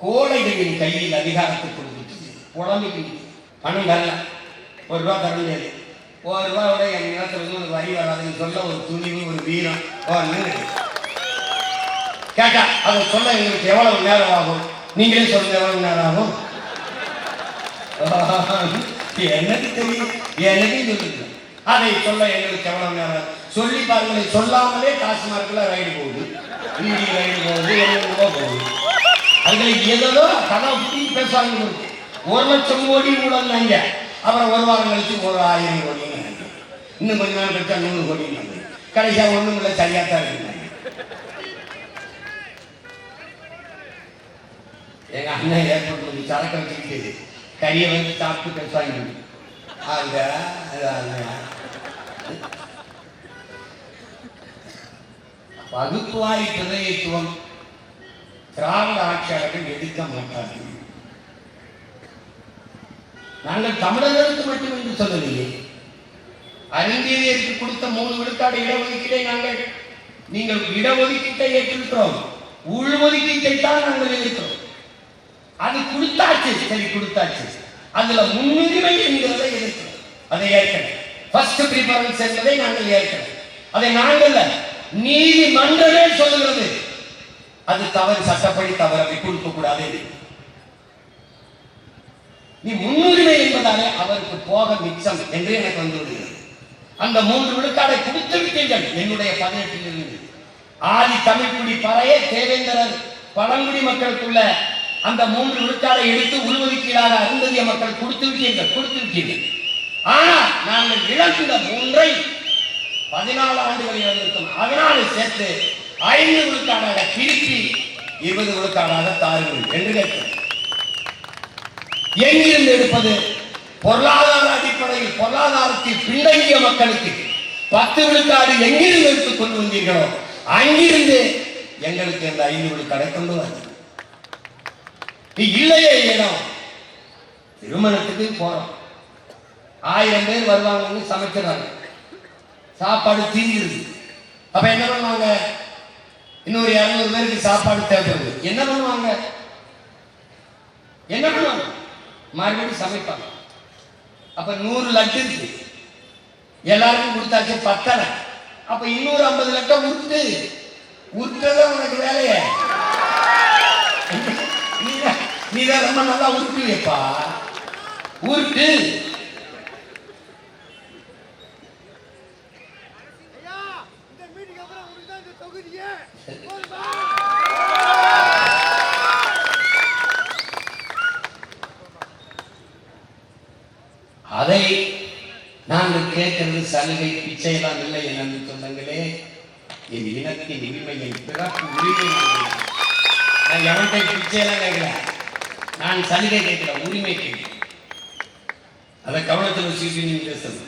கோழைகளின் கையில் அதிகாரத்தை கொடுத்துட்டு புலம்பிக்கிட்டு பணம் தரல ஒரு ரூபா தர முடியாது ஒரு ரூபாயோட என் நிலத்தில் ஒரு உனக்கு வரி வராதுன்னு சொல்ல ஒரு துணிவு ஒரு வீரம். கேட்டா அதை சொல்ல எங்களுக்கு எவ்வளவு நேரம் ஆகும்? நீங்களே சொல்லுங்க எவ்வளவு நேரம் ஆகும்? எனக்கு தெரியும். எனக்கு சொல்லுங்க அதை சொல்ல எங்களுக்கு எவ்வளவு நேரம் சொல்லி பாருங்களேன் சொல்லாமலே டாஸ்மார்க்ல ரைடு போகுது. வீடி ரைடு போகுது என்னென்னமோ போகுது. அதுல ஏதோ கதை புத்தி பேசுவாங்க ஒரு லட்சம் கோடி ஊழல்னாங்க அப்புறம் ஒரு வாரம் கழிச்சு ஒரு ஆயிரம் கோடி இன்னும் கொஞ்ச நாள் கழிச்சா நூறு கோடி கடைசியா ஒண்ணும் இல்லை சரியா தான் இருந்தாங்க எங்க அண்ணன் ஏற்பட்டு கொஞ்சம் சரக்கு வச்சுக்கிட்டு கறியை வந்து சாப்பிட்டு பேசுவாங்க. அங்க அது அங்க. பிரதயத்துவம் திராவிட ஆட்சியாளர்கள் எதிர்க்க மாட்டார்கள் நாங்கள் தமிழர்களுக்கு மட்டும் என்று சொல்லவில்லை. அறிஞருக்கு கொடுத்த மூணு விழுக்காடு இடஒதுக்கீட்டை நாங்கள் நீங்கள் இடஒதுக்கீட்டை ஏற்றிருக்கிறோம். உள்ஒதுக்கீட்டை தான் நாங்கள் எதிர்க்கிறோம் அது கொடுத்தாச்சு சரி கொடுத்தாச்சு. அதுல முன்னுரிமை என்கிறதை எதிர்க்கிறோம் அதை ஏற்கனவே ஃபர்ஸ்ட் ப்ரிஃபரன்ஸ் என்பதை நாங்கள் ஏற்கனவே அதை நாங்கள் நீதிமன்றமே சொல்லுகிறது. அது தவறு சட்டப்படி தவறு அதை கூடாது. நீ முன்னுரிமை என்பதாலே அவருக்கு போக மிச்சம் என்று எனக்கு வந்துவிடுகிறது. அந்த மூன்று விழுக்காடை கொடுத்து விட்டீர்கள். என்னுடைய பதினெட்டில் இருந்து ஆதி தமிழ்குடி பறைய தேவேந்திரர் பழங்குடி மக்களுக்குள்ள அந்த மூன்று விழுக்காடை எடுத்து உள்ஒதுக்கீடாக அருந்ததிய மக்கள் கொடுத்து விட்டீர்கள் கொடுத்து விட்டீர்கள். ஆனால் நாங்கள் இழந்த மூன்றை பதினாலு ஆண்டுகள் இழந்திருக்கும் அதனால சேர்த்து ஐந்து விழுக்காடாக திருப்பி இருபது விழுக்காடாக தாருங்கள் என்று கேட்கிறோம் எங்கிருந்து எடுப்பது? பொருளாதார அடிப்படையில் பொருளாதாரத்தில் பின்தங்கிய மக்களுக்கு. பத்து விழுக்காடு எங்கிருந்து எடுத்துக் கொண்டு வந்தீர்களோ அங்கிருந்து எங்களுக்கு இந்த ஐந்து விழுக்காடை கொண்டு வந்து இல்லையே இடம் திருமணத்துக்கு போறோம். ஆயிரம் பேர் வருவாங்கன்னு சமைக்கிறாங்க. சாப்பாடு தீங்குது அப்ப என்ன பண்ணுவாங்க? இன்னொரு இருநூறு பேருக்கு சாப்பாடு தேவைப்படுது. என்ன பண்ணுவாங்க? என்ன பண்ணுவாங்க? மறுபடியும் சமைப்பாங்க. அப்ப நூறு லட்டு இருக்கு. எல்லாருக்கும் கொடுத்தாச்சு பத்தலை அப்ப இன்னொரு ஐம்பது லட்சம் உருட்டு. உருட்டுதான் உனக்கு வேலைய. நீதான் நீதான் ரொம்ப நல்லா உருட்டுவியப்பா. உருட்டு ஐயா இந்த மீட்டிங் அப்புறம் உங்களுக்கு தான் இந்த தொகுதியே போதுமா? அதை நாங்கள் கேட்கிறது சலுகை பிச்சையெல்லாம் இல்லை என்று சொன்னங்களே என் இனத்தின் உரிமையை பிறப்பு உரிமை நான் எவன்கிட்ட பிச்சையெல்லாம் கேட்கல? நான் சலுகை கேட்கல உரிமை கேட்கிறேன். அதை கவனத்தில் வச்சுக்கிட்டு நீங்கள் பேசணும்.